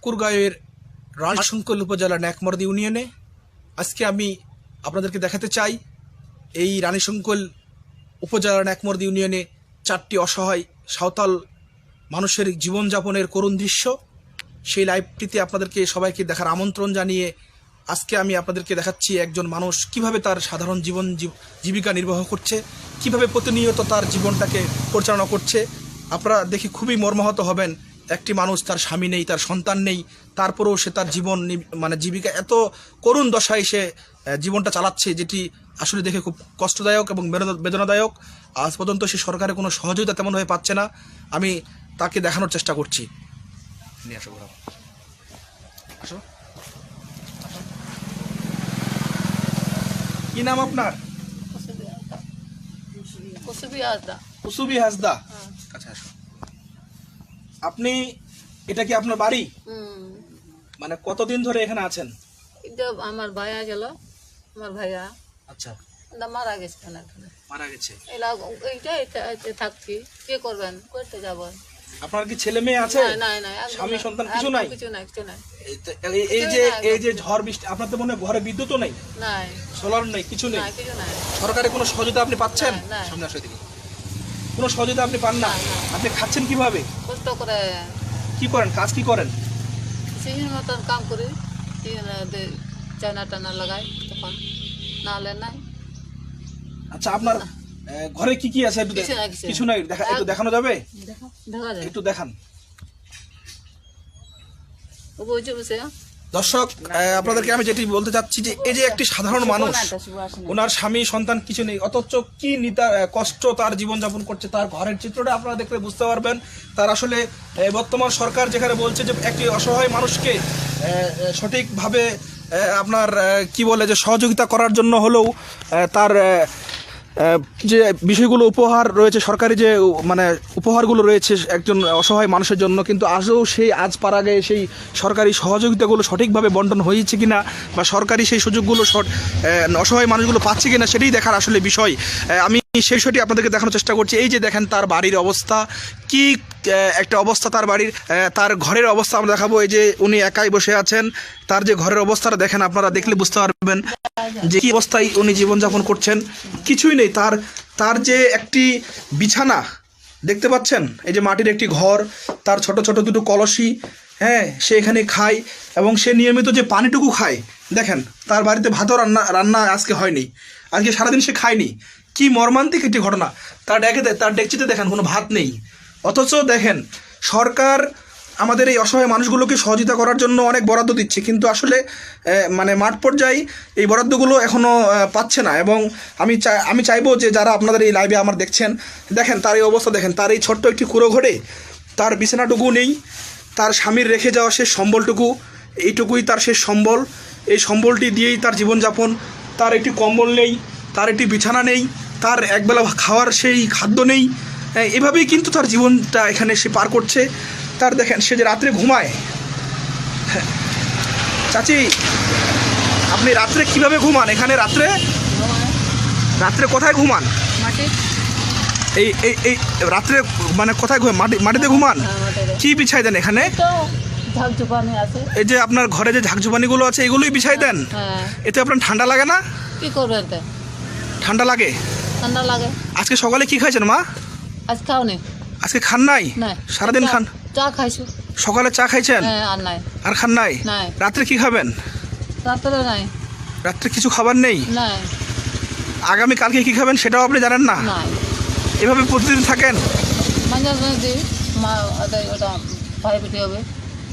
ঠাকুরগাঁয়ের রাজশঙ্কল উপজেলার ন্যাকমর্দি ইউনিয়নে আজকে আমি আপনাদেরকে দেখাতে চাই এই রানীশঙ্কল উপজেলার ন্যাকমর্দি ইউনিয়নে চারটি অসহায় সাঁওতাল মানুষের জীবনযাপনের করুণ দৃশ্য। সেই লাইভটিতে আপনাদেরকে সবাইকে দেখার আমন্ত্রণ জানিয়ে আজকে আমি আপনাদেরকে দেখাচ্ছি একজন মানুষ, কীভাবে তার সাধারণ জীবন জীব- জীবিকা নির্বাহ করছে, কীভাবে প্রতিনিয়ত তার জীবনটাকে পরিচালনা করছে। আপনারা দেখে খুবই মর্মাহত হবেন একটি মানুষ তার স্বামী নেই তার সন্তান নেই তারপরেও সে তার জীবন মানে জীবিকা এত করুণ দশায় সে জীবনটা চালাচ্ছে যেটি আসলে দেখে খুব কষ্টদায়ক এবং বেদনাদায়ক। আজ পর্যন্ত সে সরকারের কোনো সহযোগিতা তেমনভাবে পাচ্ছে না। আমি তাকে দেখানোর চেষ্টা করছি। নিয়ে আসো কি নাম আপনার? কুসুবি আদা কুসুবি হাসদা। আচ্ছা আসো। আপনি এটা কি আপনার বাড়ি? মানে কতদিন ধরে এখানে আছেন? আমার ভাইয়া গেল আমার ভাইয়া। আচ্ছা। মারা গেছে মারা গেছে। এইটা এটা থাকছি। কে করবেন? করতে যাব। আপনার কি ছেলে মেয়ে আছে? স্বামী সন্তান কিছু নাই? কিছু নাই কিছু নাই। এই যে এই যে ঝড় বৃষ্টি আপনার তো মনে হয় ঘরে বিদ্যুৎও নেই? নাই। সোলার নেই কিছু নেই সরকারের কোনো সহযোগিতা আপনি পাচ্ছেন। সামনে আসো এদিকে। কোনো সহযোগিতা আপনি পান না? না, না। আপনি খাচ্ছেন কীভাবে? কষ্ট করে। কি করেন? কাজ কি করেন? সিহির মতন কাম করি চানা টানা লাগাই তখন। নাহলে নাই। আচ্ছা আপনার ঘরে কি কি আছে একটু কিছু নাই, দেখা একটু দেখানো যাবে? দেখা দেখা যায়। একটু দেখান। বলছে বসে দর্শক আপনাদেরকে আমি যেটি বলতে চাচ্ছি যে এই যে একটি সাধারণ মানুষ ওনার স্বামী সন্তান কিছু নেই অথচ কি নিতা কষ্ট তার জীবনযাপন করছে তার ঘরের চিত্রটা আপনারা দেখলে বুঝতে পারবেন। তার আসলে বর্তমান সরকার যেখানে বলছে যে একটি অসহায় মানুষকে সঠিকভাবে আপনার কি বলে যে সহযোগিতা করার জন্য হলেও তার যে বিষয়গুলো উপহার রয়েছে, সরকারি যে মানে উপহারগুলো রয়েছে একজন অসহায় মানুষের জন্য, কিন্তু আজও সেই আজ পার আগে সেই সরকারি সহযোগিতাগুলো সঠিকভাবে বন্টন হয়েছে কি না বা সরকারি সেই সুযোগগুলো অসহায় মানুষগুলো পাচ্ছে কি না সেটাই দেখার আসলে বিষয়। আমি সেই আপনাদেরকে দেখানোর চেষ্টা করছি। এই যে দেখেন তার বাড়ির অবস্থা, কি একটা অবস্থা তার বাড়ির তার ঘরের অবস্থা আমরা দেখাবো। এই যে উনি একাই বসে আছেন, তার যে ঘরের অবস্থাটা দেখেন আপনারা দেখলে বুঝতে পারবেন যে কি অবস্থায় উনি জীবনযাপন করছেন। কিছুই নেই, তার তার যে একটি বিছানা, দেখতে পাচ্ছেন? এই যে মাটির একটি ঘর, তার ছোট ছোট দুটো কলসি হ্যাঁ সে এখানে খায় এবং সে নিয়মিত যে পানিটুকু খায়, দেখেন, তার বাড়িতে ভাতও রান্না রান্না আজকে হয়নি। আজকে সারাদিন সে খায়নি। কি মর্মান্তিক একটি ঘটনা? তার ডেকে তার ডেকচিতে দেখেন, কোনো ভাত নেই। অথচ দেখেন, সরকার আমাদের এই অসহায় মানুষগুলোকে সহযোগিতা করার জন্য অনেক বরাদ্দ দিচ্ছে, কিন্তু আসলে মানে মাঠ পর্যায়ে এই বরাদ্দগুলো এখনও পাচ্ছে না। এবং আমি চাই আমি চাইব যে যারা আপনাদের এই লাইভে আমার দেখছেন, দেখেন তার এই অবস্থা, দেখেন তার এই ছোট্ট একটি কুড়ো ঘরে তার বিছানাটুকু নেই, তার স্বামীর রেখে যাওয়া শেষ সম্বলটুকু, এইটুকুই তার শেষ সম্বল। এই সম্বলটি দিয়েই তার জীবনযাপন, তার একটি কম্বল নেই তার একটি বিছানা নেই তার একবেলা খাওয়ার সেই খাদ্য নেই। এভাবেই কিন্তু তার জীবনটা এখানে সে পার করছে। তার দেখেন সে যে রাত্রে ঘুমায়। চাচি আপনি রাত্রে কীভাবে ঘুমান? এখানে রাত্রে? রাত্রে কোথায় ঘুমান? এই এই এই রাত্রে মানে কোথায় ঘুমান? মাটি মাটিতে ঘুমান? হ্যাঁ, কি বিছাই দেন এখানে? এই যে আপনার ঘরে যে ঝাঁকঝুপানিগুলো আছে এগুলোই বিছাই দেন? হ্যাঁ। এতে আপনার ঠান্ডা লাগে না? কি করবেন ঠান্ডা লাগে? ঠান্ডা লাগে। আজকে সকালে কি খাইছেন মা? আজ খাও নি। আজকে খান নাই? নাই। সারাদিন খান? চা খাইছো। সকালে চা খাইছেন? হ্যাঁ আর নাই। আর খান নাই? নাই। রাত্রে কি খাবেন? রাত্রে নাই। রাত্রে কিছু খাবার নেই? নাই। আগামী কালকে কি খাবেন সেটাও আপনি জানেন না? নাই। এভাবে প্রতিদিন থাকেন?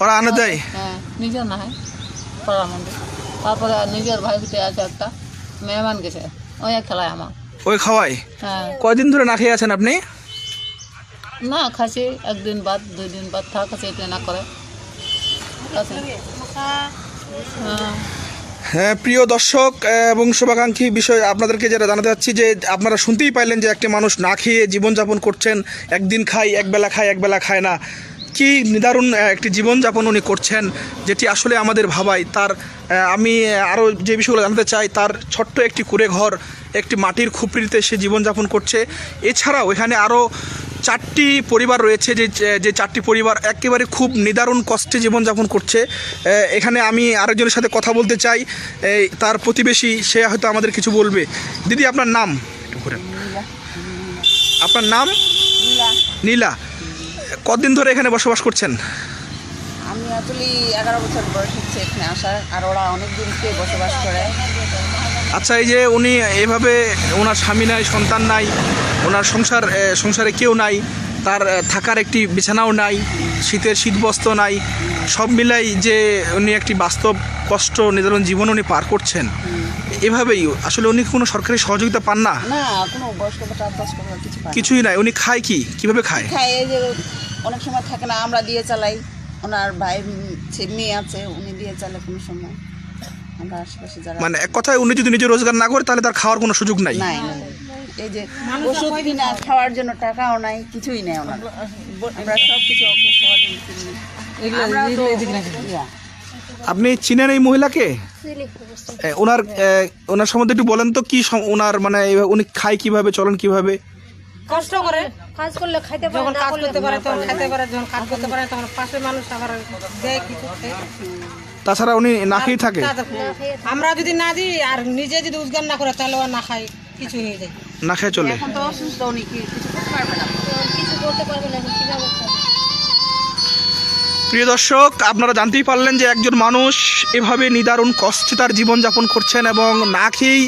ওরা আনে দেয়? হ্যাঁ নিজের না হয় তারপরে নিজের ভাই আছে একটা। মেহমান গেছে। ওই খেলায় আমার। ওই খাওয়াই? হ্যাঁ। কয়দিন ধরে না খেয়ে আছেন আপনি? না খাসি একদিন বাদ দুই দিন বাদ থাক আছে এটা না করে। হ্যাঁ প্রিয় দর্শক এবং শুভাকাঙ্ক্ষী বিষয় আপনাদেরকে যেটা জানাতে চাচ্ছি যে আপনারা শুনতেই পাইলেন যে একটি মানুষ না খেয়ে জীবনযাপন করছেন একদিন খায় একবেলা খায় একবেলা খায় না। কি নিদারুণ একটি জীবনযাপন উনি করছেন যেটি আসলে আমাদের ভাবাই তার আমি আরও যে বিষয়গুলো জানতে চাই তার ছোট্ট একটি কুড়ে ঘর একটি মাটির খুপড়িতে সে জীবনযাপন করছে। এছাড়াও এখানে আরও চারটি পরিবার রয়েছে যে যে চারটি পরিবার একেবারে খুব নিদারুণ কষ্টে জীবনযাপন করছে। এখানে আমি আরেকজনের সাথে কথা বলতে চাই। তার প্রতিবেশী সে হয়তো আমাদের কিছু বলবে। দিদি আপনার নাম? একটু ঘুরেন। আপনার নাম? নীলা। কতদিন ধরে এখানে বসবাস করছেন? আমি আসলে এগারো বছর বয়স হচ্ছে এখানে আসার আর ওরা অনেক দিন থেকে বসবাস করে। আচ্ছা এই যে উনি এভাবে ওনার স্বামী নাই সন্তান নাই ওনার সংসার সংসারে কেউ নাই তার থাকার একটি বিছানাও নাই শীতের শীতবস্ত্র নাই সব মিলাই যে উনি একটি বাস্তব কষ্ট নির্ধারণ জীবন উনি পার করছেন এভাবেই আসলে উনি কোনো সরকারি সহযোগিতা পান না। কিছুই নাই উনি খায় কি? কীভাবে খায়? খায় এই যে অনেক সময় থাকে না আমরা দিয়ে চালাই। ওনার ভাই উম, মেয়ে আছে উনি দিয়ে চালে কোনো সময়। আমরা আশেপাশে যারা মানে এক কথায় উনি যদি নিজে রোজগার না করে তাহলে তার খাওয়ার কোনো সুযোগ নাই। নাই। এই যে ওষুধ কিনা খাওয়ার জন্য টাকাও নাই কিছুই নেই ওনার। আমরা সব কিছু আপনি চিনেন এই মহিলাকে? ওনার ওনার সম্বন্ধে একটু বলেন তো কি ওনার মানে উনি খায় কীভাবে চলেন কীভাবে? কষ্ট করে কাজ করলে খাইতে পারে যখন না কাজ করতে পারে তখন খাইতে পারে যখন কাজ করতে পারে তখন পাশে মানুষ আবার দেয় কিছু তাছাড়া উনি না খেয়ে থাকে? আমরা যদি না দিই আর নিজে যদি উদ্গার না করে তাহলে না খাই কিছু হয়ে যায়। না খেয়ে চলে। এখন তো অসুস্থ উনি কি কিছু করতে পারবে না? কিছু করতে পারবে না কীভাবে? প্রিয় দর্শক, আপনারা জানতেই পারলেন যে একজন মানুষ এভাবে নিদারুণ কষ্টে তার জীবনযাপন করছেন এবং না খেয়েই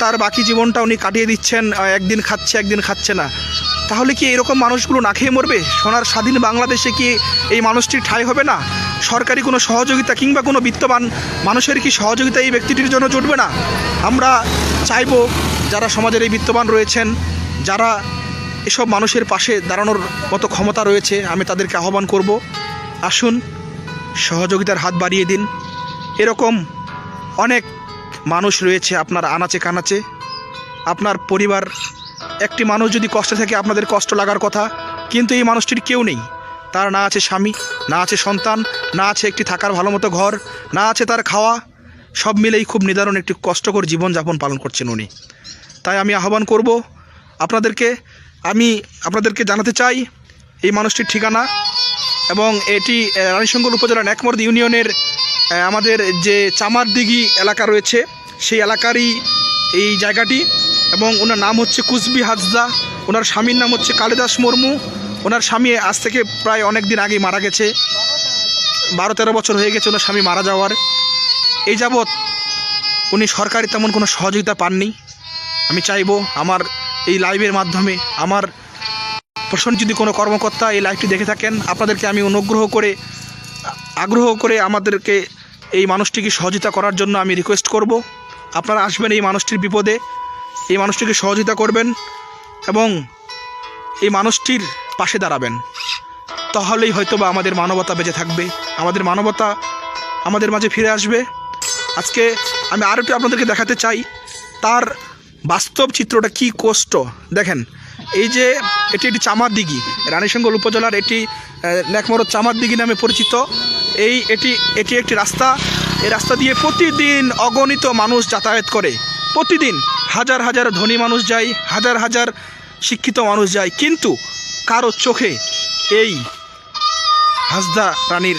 তার বাকি জীবনটা উনি কাটিয়ে দিচ্ছেন একদিন খাচ্ছে একদিন খাচ্ছে না। তাহলে কি এরকম মানুষগুলো না খেয়ে মরবে? সোনার স্বাধীন বাংলাদেশে কি এই মানুষটির ঠাঁই হবে না? সরকারি কোনো সহযোগিতা কিংবা কোনো বিত্তবান মানুষের কি সহযোগিতা এই ব্যক্তিটির জন্য জুটবে না? আমরা চাইব যারা সমাজের এই বিত্তবান রয়েছেন, যারা এসব মানুষের পাশে দাঁড়ানোর মতো ক্ষমতা রয়েছে, আমি তাদেরকে আহ্বান করব। আসুন, সহযোগিতার হাত বাড়িয়ে দিন। এরকম অনেক মানুষ রয়েছে আপনার আনাচে কানাচে। আপনার পরিবার, একটি মানুষ যদি কষ্টে থাকে আপনাদের কষ্ট লাগার কথা, কিন্তু এই মানুষটির কেউ নেই। তার না আছে স্বামী, না আছে সন্তান, না আছে একটি থাকার ভালো মতো ঘর, না আছে তার খাওয়া। সব মিলেই খুব নিদারুণ একটি কষ্টকর জীবনযাপন পালন করছেন উনি। তাই আমি আহ্বান করব, আপনাদেরকে, আমি আপনাদেরকে জানাতে চাই, এই মানুষটির ঠিকানা এবং এটি আহ, রানীশঙ্কর উপজেলার একমর্দ ইউনিয়নের আমাদের যে চামারদিঘি এলাকা রয়েছে সেই এলাকারই এই জায়গাটি। এবং ওনার নাম হচ্ছে কুসবি হাজদা ওনার স্বামীর নাম হচ্ছে কালিদাস মুর্মু। ওনার স্বামী আজ থেকে প্রায় অনেক দিন আগেই মারা গেছে। বারো তেরো বছর হয়ে গেছে ওনার স্বামী মারা যাওয়ার। এই যাবৎ উনি সরকারি তেমন কোনো সহযোগিতা পাননি। আমি চাইব আমার এই লাইভের মাধ্যমে আমার প্রশ্ন যদি কোনো কর্মকর্তা এই লাইভটি দেখে থাকেন, আপনাদেরকে আমি অনুগ্রহ করে, আগ্রহ করে আমাদেরকে এই মানুষটিকে সহযোগিতা করার জন্য আমি রিকোয়েস্ট করব। আপনারা আসবেন এই মানুষটির বিপদে, এই মানুষটিকে সহযোগিতা করবেন এবং এই মানুষটির পাশে দাঁড়াবেন। তাহলেই হয়তো বা আমাদের মানবতা বেঁচে থাকবে। আমাদের মানবতা আমাদের মাঝে ফিরে আসবে। আজকে আমি আরও একটু আপনাদেরকে দেখাতে চাই, তার বাস্তব চিত্রটা কি কষ্ট? দেখেন এই যে এটি একটি চামার দিঘি রানীশঙ্কর উপজেলার এটি নেকমরদ চামার দিঘি নামে পরিচিত। এই এটি এটি একটি রাস্তা। এই রাস্তা দিয়ে প্রতিদিন অগণিত মানুষ যাতায়াত করে। প্রতিদিন হাজার হাজার ধনী মানুষ যায়, হাজার হাজার শিক্ষিত মানুষ যায়। কিন্তু কারও চোখে এই হাসদা রানীর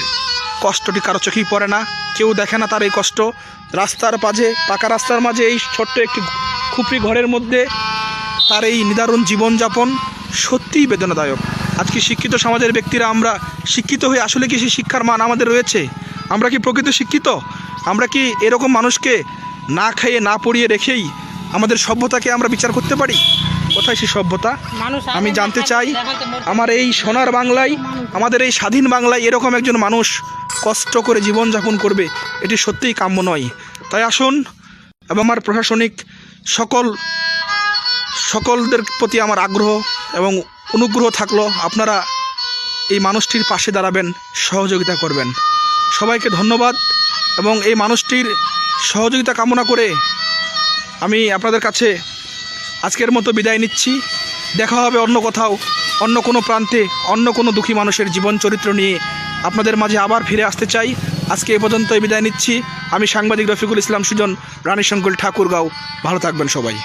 কষ্টটি কারও চোখেই পড়ে না। কেউ দেখে না তার এই কষ্ট। রাস্তার মাঝে পাকা রাস্তার মাঝে এই ছোট্ট একটি খুপড়ি ঘরের মধ্যে তার এই নিদারুণ জীবনযাপন সত্যিই বেদনাদায়ক। আজকে শিক্ষিত সমাজের ব্যক্তিরা আমরা শিক্ষিত হয়ে আসলে কি সেই শিক্ষার মান আমাদের রয়েছে? আমরা কি প্রকৃত শিক্ষিত? আমরা কি এরকম মানুষকে না খাইয়ে না পড়িয়ে রেখেই আমাদের সভ্যতাকে আমরা বিচার করতে পারি? কোথায় সেই সভ্যতা? আমি জানতে চাই আমার এই সোনার বাংলায় আমাদের এই স্বাধীন বাংলায় এরকম একজন মানুষ কষ্ট করে জীবনযাপন করবে এটি সত্যিই কাম্য নয়। তাই আসুন এবং আমার প্রশাসনিক সকল সকলদের প্রতি আমার আগ্রহ এবং অনুগ্রহ থাকল আপনারা এই মানুষটির পাশে দাঁড়াবেন, সহযোগিতা করবেন। সবাইকে ধন্যবাদ এবং এই মানুষটির সহযোগিতা কামনা করে আমি আপনাদের কাছে আজকের মতো বিদায় নিচ্ছি। দেখা হবে অন্য কোথাও, অন্য কোনো প্রান্তে, অন্য কোনো দুঃখী মানুষের জীবন চরিত্র নিয়ে আপনাদের মাঝে আবার ফিরে আসতে চাই। আজকে এ পর্যন্তই বিদায় নিচ্ছি। আমি সাংবাদিক রফিকুল ইসলাম সুজন রানীশঙ্কল ঠাকুরগাঁও। ভালো থাকবেন সবাই।